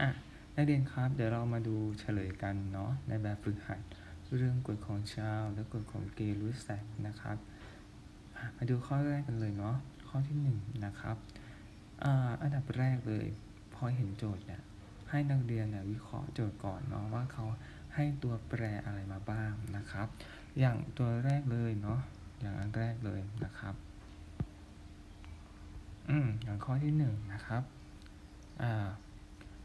อะนักเรียนครับเดี๋ยวเรามาดูเฉลยกันเนาะในแบบฝึกหัดเรื่องกฎของชาวและกฎของเกย์รูสแซกนะครับ มาดูข้อแรกกันเลยเนาะข้อที่หนึ่งนะครับอ่าอันดับแรกเลยพอเห็นโจทย์เนี่ยให้นักเรียนเนี่ยวิเคราะห์โจทย์ก่อนเนาะว่าเขาให้ตัวแปรอะไรมาบ้างนะครับ อย่างตัวแรกเลยเนาะอย่างอันแรกเลยนะครับอืมอย่างข้อที่หนึ่งนะครับอ่า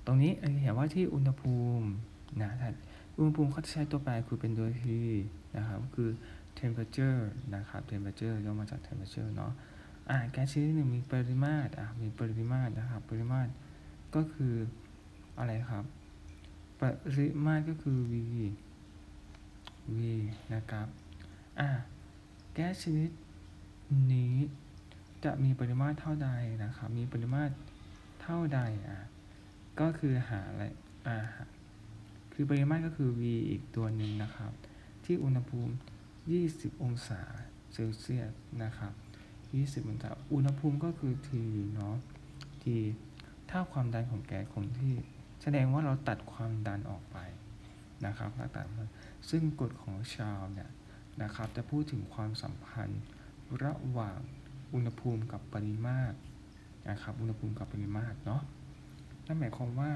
ตรงนี้เห็นว่าที่อุณหภูมินะถ้าอุณหภูมิเขาจะใช้ตัวแปรคือเป็นตัวที่นะครับก็คือ temperature นะครับ temperature ย่อมาจาก temperature เนาะอ่าแก๊สชนิดหนึ่งมีปริมาตรอ่ามีปริมาตรนะครับ ปริมาตรก็คืออะไรครับ ปริมาตรก็คือ V V นะครับอ่าแก๊สชนิดนี้จะมีปริมาตรเท่าใดนะครับ มีปริมาตรเท่าใดอ่า ก็คือหาอะไรอ่าคือปริมาตรก็คือ v อีกตัวหนึ่งนะครับ ที่อุณหภูมิ 20 องศาเซลเซียสนะครับ 20 องศา อุณหภูมิก็คือ T เนาะ T ถ้าความดันของแก๊สคงที่ แสดงว่าเราตัดความดันออกไปนะครับเราตัดมันซึ่งกฎของชาวเนี่ยนะครับ จะพูดถึงความสัมพันธ์ระหว่างอุณหภูมิกับปริมาตรนะครับ อุณหภูมิกับปริมาตรเนาะ นั่นหมายความว่า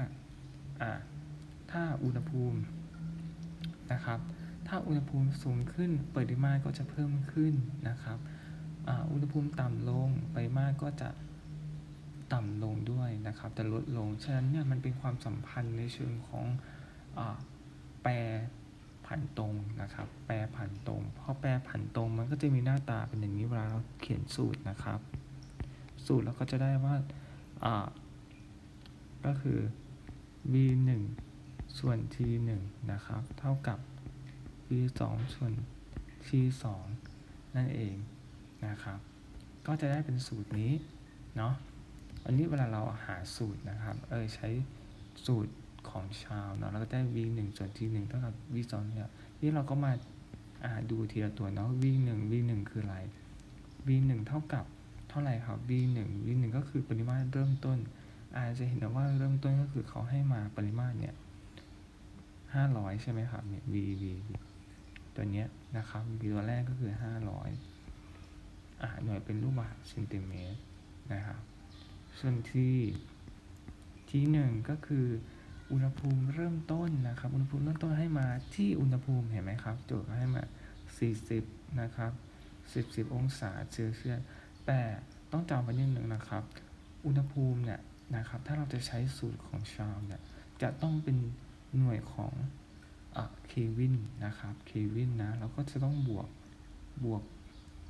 ถ้าอุณหภูมินะครับ ถ้าอุณหภูมิสูงขึ้นปริมาตรก็จะเพิ่มขึ้นนะครับอุณหภูมิต่ำลงปริมาตรก็จะต่ำลงด้วยนะครับจะลดลง ฉะนั้นเนี่ยมันเป็นความสัมพันธ์ในเชิงของอแปรผันตรงนะครับ แปรผันตรง พอแปรผันตรงมันก็จะมีหน้าตาเป็นอย่างนี้เวลาเราเขียนสูตรนะครับ สูตรเราก็จะได้ว่า ก็คือ v 1ส่วน t 1นะครับ เท่ากับ v 2ส่วน t 2นั่นเองนะครับ ก็จะได้เป็นสูตรนี้ เนาะ อันนี้เวลาเราหาสูตรนะครับ เออใช้สูตรของชาวเนาะเราก็ได้ v 1ส่วน t 1เท่ากับ v 2เนี่ยนี่เราก็มาอาดูทีละตัวเนาะ v 1 v 1คืออะไร v 1เท่ากับเท่าไหร่ครับ v 1 v 1ก็คือปริมาตรเริ่มต้น อาจจะเห็นว่าเริ่มต้นก็คือเขาให้มาปริมาตรเนี่ยห้าร้อยใช่ไหมครับเนี่ย v v ตัวเนี้ยนะครับ v ตัวแรกก็คือห้าร้อยอ่าหน่วยเป็นลูกบาศก์เซนติเมตรนะครับส่วนที่ที่หนึ่งก็คืออุณหภูมิเริ่มต้นนะครับ อุณหภูมิเริ่มต้นให้มาที่อุณหภูมิเห็นไหมครับโจทย์เขาให้มา 40 นะครับ 10 10 องศาเซลเซียสแต่ต้องจำไว้นิดนึงนะครับ อุณหภูมิเนี่ย นะครับ ถ้าเราจะใช้สูตรของชาร์มเนี่ย จะต้องเป็นหน่วยของเควินนะครับเควินนะเราก็จะต้องบวกบวก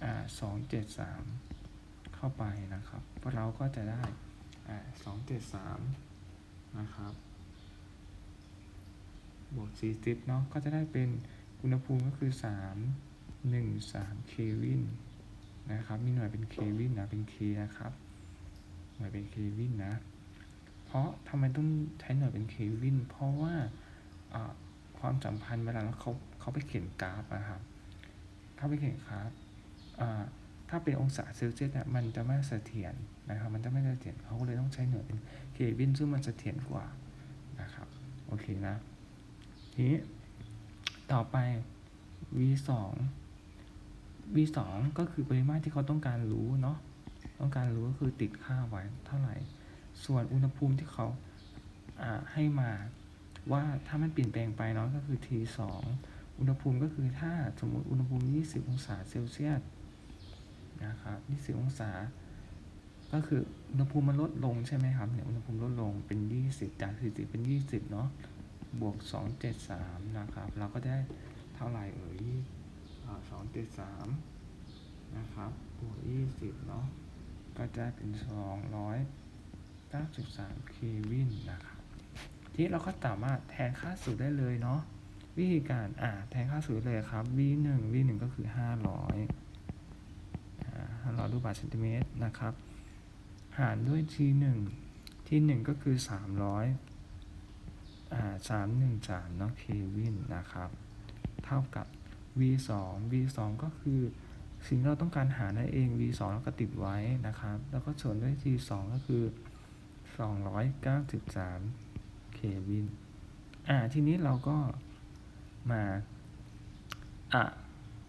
อ่าสองเจ็ดสามเข้าไปนะครับเราะเราก็จะได้อ่าสองเจ็ดสามนะครับ บวกสี่สิบเนาะก็จะได้เป็นอุณหภูมิก็คือสามหนึ่งสามเควินนะครับ มีหน่วยเป็นเควินนะเป็นเคนะครับ หน่วยเป็นเควินนะ เพราะทำไมต้องใช้หน่วยเป็นเควิน เพราะว่าความสัมพันธ์เวลาเขาเขาไปเขียนกราฟนะครับ เขาไปเขียนกราฟถ้าเป็นองศาเซลเซียสเนี่ยมันจะไม่เสถียรนะครับ มันจะไม่เสถียรเขาก็เลยต้องใช้หน่วยเป็นเควินซึ่งมันเสถียรกว่านะครับ โอเคนะ ทีนี้ต่อไป v 2 v 2ก็คือปริมาตรที่เขาต้องการรู้เนาะ ต้องการรู้ก็คือติดค่าไว้เท่าไหร่ ส่วนอุณหภูมิที่เขาให้มาว่าถ้ามันเปลี่ยนแปลงไปเนาะก็คือ T 2อุณหภูมิก็คือถ้าสมมติอุณหภูมิ 20 องศาเซลเซียสนะครับ20 องศา ก็คืออุณหภูมิมันลดลงใช่ไหมครับเนี่ยอุณหภูมิลดลงเป็น 20 จาก 40 เป็น 20 เนาะบวก 273 นะครับ เราก็ได้เท่าไหร่เอ่ย273 นะครับบวก20 เนาะ ก็จะเป็น 293 เควินนะครับ ทีนี้เราก็สามารถแทนค่าสูตรได้เลยเนาะ วิธีการ อ่า แทนค่าสูตรเลยครับ v 1 v 1 ก็คือ 500 500 ลูกบาศก์เซนติเมตรนะครับ หารด้วย t 1 t 1 ก็คือ 300 อ่า 313 เนาะ เควินนะครับ เท่ากับ v 2 v 2 ก็คือ สิ่งเราต้องการหานั่นเอง v 2แล้วก็ติดไว้นะครับ แล้วก็ส่วนด้วย t 2ก็คือ 293เคเควินอ่าทีนี้เราก็มาอะ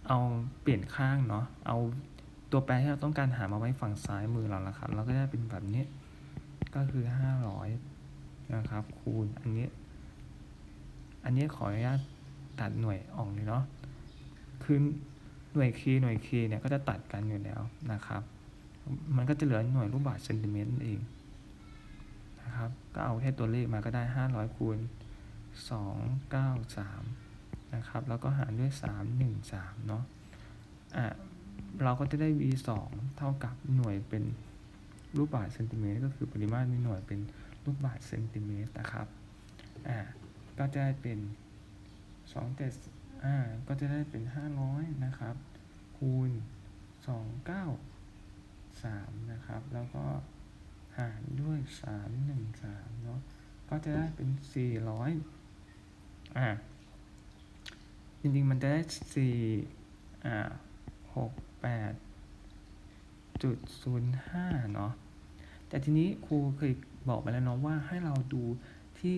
เอาเปลี่ยนข้างเนาะเอาตัวแปรที่เราต้องการหามาไว้ฝั่งซ้ายมือเราละครับเราก็ได้เป็นแบบนี้ก็คือ 500 นะครับ คูณอันนี้ อันนี้ขออนุญาตตัดหน่วยออกเลยเนาะคือ หน่วยคีหน่วยคีเนี่ยก็จะตัดกันอยู่แล้วนะครับ มันก็จะเหลือหน่วยลูกบาศก์เซนติเมตรเองนะครับ ก็เอาแค่ตัวเลขมาก็ได้ 500คูณ293นะครับ แล้วก็หารด้วย 313เนาะ อะ เราก็จะได้ v 2เท่ากับหน่วยเป็นลูกบาศก์เซนติเมตรก็คือปริมาตรในหน่วยเป็นลูกบาศก์เซนติเมตรนะครับ อ่าก็จะได้เป็น2เจ็ด อ่าก็จะได้เป็น 500 นะครับ คูณ 293 นะครับ แล้วก็หารด้วย 313 เนาะก็จะได้เป็น 400 อ่า จริงๆ มันจะได้ 4 อ่า 68จุด05เนาะ แต่ทีนี้ครูเคยบอกไปแล้วเนาะว่าให้เราดูที่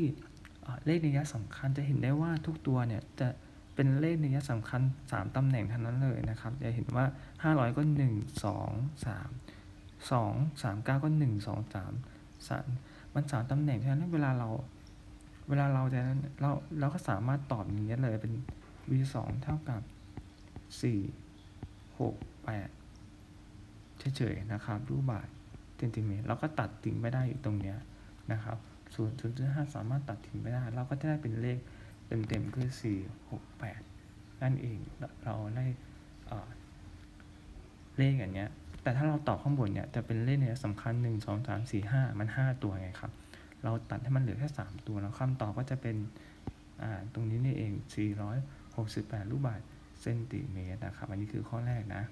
เลขนัยสำคัญจะเห็นได้ว่าทุกตัวเนี่ยจะ เป็นเลขนัยสำคัญ 3ตำแหน่งเท่านั้นเลยนะครับ จะเห็นว่า 500 ก็ 1 2 3 2 3 9 ก็ 1 2 3 3 มัน3ตำแหน่งฉะนั้นเวลาเรา เวลาเราจะเราเราก็สามารถตอบอย่างนี้เลยเป็น v 2เท่ากับ 4 6 8เฉยๆนะครับ รูปบาทเซนติเมตรเราก็ตัดทิ้งไม่ได้อยู่ตรงเนี้ยนะครับศูนย์จุดห้าสามารถตัดทิ้งไม่ได้ เราก็จะได้เป็นเลข เต็มๆคือสี่หกแปดนั่นเอง เราได้เลขอย่างเงี้ย แต่ถ้าเราตอบข้างบนเนี่ยจะเป็นเลขเนี่ยสำคัญหนึ่งสองสามสี่ห้ามันห้าตัวไงครับ เราตัดให้มันเหลือแค่สามตัว แล้วคำตอบก็จะเป็นตรงนี้นี่เองสี่ร้อยหกสิบแปดลูกบาทเซนติเมตรนะครับ อันนี้คือข้อแรกนะ